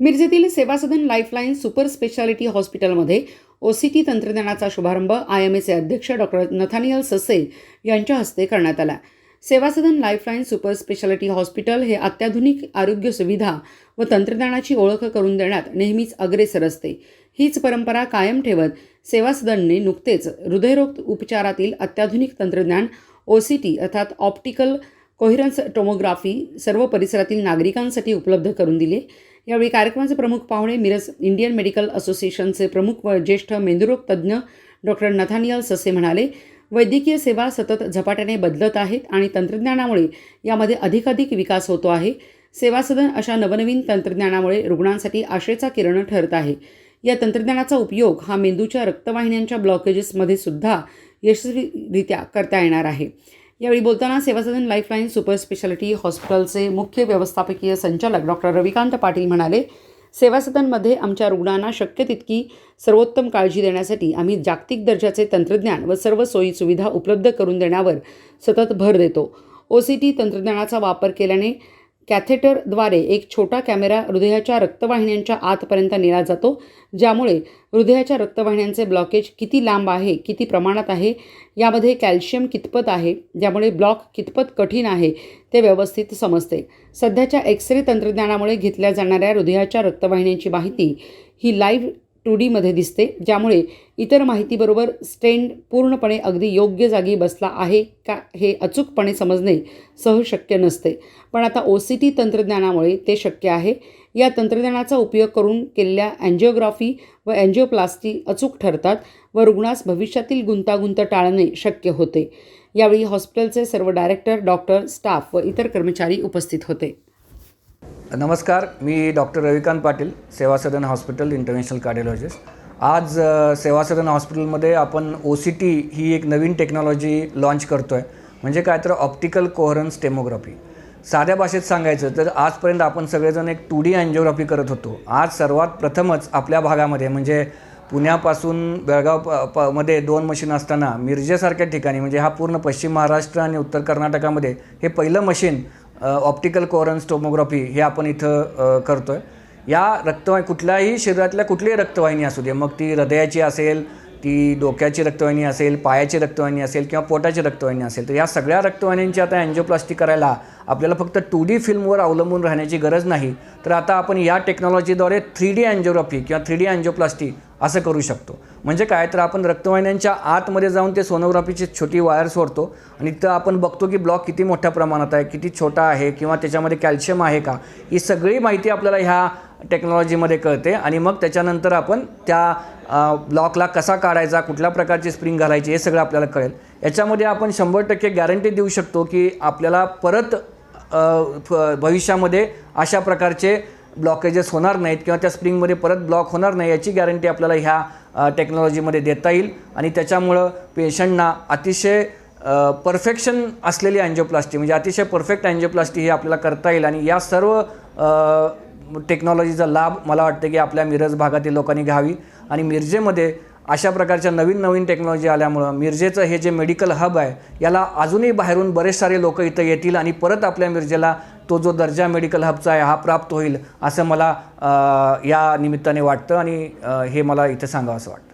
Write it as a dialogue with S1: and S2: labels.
S1: मिरजेतील Sevasadan lifeline super speciality हॉस्पिटलमध्ये OCT तंत्रज्ञानाचा शुभारंभ आय एम एचे अध्यक्ष डॉक्टर नथानियल ससे यांच्या हस्ते करण्यात आला. Sevasadan lifeline super speciality hospital हे अत्याधुनिक आरोग्य सुविधा व तंत्रज्ञानाची ओळख करून देण्यात नेहमीच अग्रेसर असते. हीच परंपरा कायम ठेवत सेवासदनने नुकतेच हृदयरोग उपचारातील अत्याधुनिक तंत्रज्ञान ओसीटी अर्थात ऑप्टिकल कोहिरन्स टोमोग्राफी सर्व परिसरातील नागरिकांसाठी उपलब्ध करून दिले यावेळी कार्यक्रमाचे प्रमुख पाहुणे मिरज इंडियन मेडिकल असोसिएशनचे प्रमुख व ज्येष्ठ मेंदुरोग तज्ज्ञ डॉक्टर नथानियल ससे म्हणाले वैद्यकीय सेवा सतत झपाट्याने बदलत आहेत आणि तंत्रज्ञानामुळे यामध्ये अधिकाधिक विकास होतो आहे. सेवासदन अशा नवनवीन तंत्रज्ञानामुळे रुग्णांसाठी आशेचा किरण ठरत आहे. या तंत्रज्ञानाचा उपयोग हा मेंदूच्या रक्तवाहिन्यांच्या ब्लॉकेजेसमध्ये सुद्धा यशस्वीरित्या करता येणार आहे. यावेळी बोलताना सेवासदन लाईफलाईन सुपर स्पेशालिटी हॉस्पिटलचे मुख्य व्यवस्थापकीय संचालक डॉक्टर रविकांत पाटील म्हणाले सेवासदनमध्ये आमच्या रुग्णांना शक्य तितकी सर्वोत्तम काळजी देण्यासाठी आम्ही जागतिक दर्जाचे तंत्रज्ञान व सर्व सोयी सुविधा उपलब्ध करून देण्यावर सतत भर देतो. ओ सी टी तंत्रज्ञानाचा वापर केल्याने कॅथेटरद्वारे एक छोटा कॅमेरा हृदयाच्या रक्तवाहिन्यांच्या आतपर्यंत नेला जातो ज्यामुळे हृदयाच्या रक्तवाहिन्यांचे ब्लॉकेज किती लांब आहे किती प्रमाणात आहे यामध्ये कॅल्शियम कितपत आहे ज्यामुळे ब्लॉक कितपत कठीण आहे ते व्यवस्थित समजते. सध्याच्या एक्स रे तंत्रज्ञानामुळे घेतल्या जाणाऱ्या हृदयाच्या रक्तवाहिन्यांची माहिती ही लाईव्ह टू डीमध्ये दिसते ज्यामुळे इतर माहितीबरोबर स्टेंड पूर्णपणे अगदी योग्य जागी बसला आहे का हे अचूकपणे समजणे सहज शक्य नसते. पण आता ओ सी टी तंत्रज्ञानामुळे ते शक्य आहे. या तंत्रज्ञानाचा उपयोग करून केलेल्या अँजिओग्राफी व अँजिओप्लास्टी अचूक ठरतात व रुग्णास भविष्यातील गुंतागुंत टाळणे शक्य होते. यावेळी हॉस्पिटलचे सर्व डायरेक्टर डॉक्टर स्टाफ व इतर कर्मचारी उपस्थित होते.
S2: नमस्कार मी डॉक्टर रविकांत पाटील सेवा सदन हॉस्पिटल इंटरनॅशनल कार्डिओलॉजिस्ट. आज सेवा सदन हॉस्पिटलमध्ये आपण ओ सी टी ही एक नवीन टेक्नॉलॉजी लॉन्च करतो आहे म्हणजे काय तर ऑप्टिकल कोहरन्स टेमोग्राफी साध्या भाषेत सांगायचं तर आजपर्यंत आपण सगळेजण एक टू डी अँजिओग्राफी करत होतो. आज सर्वात प्रथमच आपल्या भागामध्ये म्हणजे पुण्यापासून बेळगाव प प मध्ये दोन मशीन असताना मिरजेसारख्या ठिकाणी म्हणजे हा पूर्ण पश्चिम महाराष्ट्र आणि उत्तर कर्नाटकामध्ये हे पहिलं मशीन ऑप्टिकल कोरन्स टोमोग्राफी हे आपण इथं करतो आहे या रक्तवाहिनी कुठल्याही शरीरातल्या कुठलीही रक्तवाहिनी असू दे मग ती हृदयाची असेल ती डोक्याची रक्तवाहिनी असेल पायाची रक्तवाहिनी असेल किंवा पोटाची रक्तवाहिनी असेल तर या सगळ्या रक्तवाहिन्यांची आता अँजिओप्लास्टी करायला आपल्याला फक्त टू डी फिल्मवर अवलंबून राहण्याची गरज नाही. तर आता आपण या टेक्नॉलॉजीद्वारे थ्री डी अँजिओग्राफी किंवा थ्री डी अँजिओप्लास्टी असं करू शकतो. म्हणजे काय? तर आपण रक्तवाहिन्यांच्या आतमध्ये जाऊन ते सोनोग्राफीची छोटी वायर सोडतो आणि तिथं आपण बघतो की ब्लॉक किती मोठ्या प्रमाणात आहे किती छोटा आहे किंवा त्याच्यामध्ये कॅल्शियम आहे का? ही सगळी माहिती आपल्याला ह्या टेक्नॉलॉजीमध्ये कळते आणि मग त्याच्यानंतर आपण त्या ब्लॉकला कसा काढायचा कुठल्या प्रकारची स्प्रिंग घालायची हे सगळं आपल्याला कळेल. याच्यामध्ये आपण शंभर टक्के गॅरंटी देऊ शकतो की आपल्याला परत फ- भविष्यामध्ये अशा प्रकारचे ब्लॉकेजेस होणार नाहीत किंवा त्या स्प्रिंगमध्ये परत ब्लॉक होणार नाही याची गॅरंटी आपल्याला ह्या टेक्नॉलॉजीमध्ये देता येईल. आणि त्याच्यामुळं पेशंटना अतिशय परफेक्शन असलेली अँजिओप्लास्टी म्हणजे अतिशय परफेक्ट अँजिओप्लास्टी ही आपल्याला करता येईल. आणि या सर्व टेक्नॉलॉजीचा लाभ मला वाटतं की आपल्या मिरज भागातील लोकांनी घ्यावी. आणि मिरजेमध्ये अशा प्रकारच्या नवीन नवीन टेक्नॉलॉजी आल्यामुळं मिरजेचं हे जे मेडिकल हब आहे याला अजूनही बाहेरून बरेच सारे लोक इथं येतील आणि परत आपल्या मिरजेला तो जो दर्जा मेडिकल हबचा आहे हा प्राप्त होईल असं मला या निमित्ताने वाटतं आणि हे मला इथं सांगावं असं वाटतं.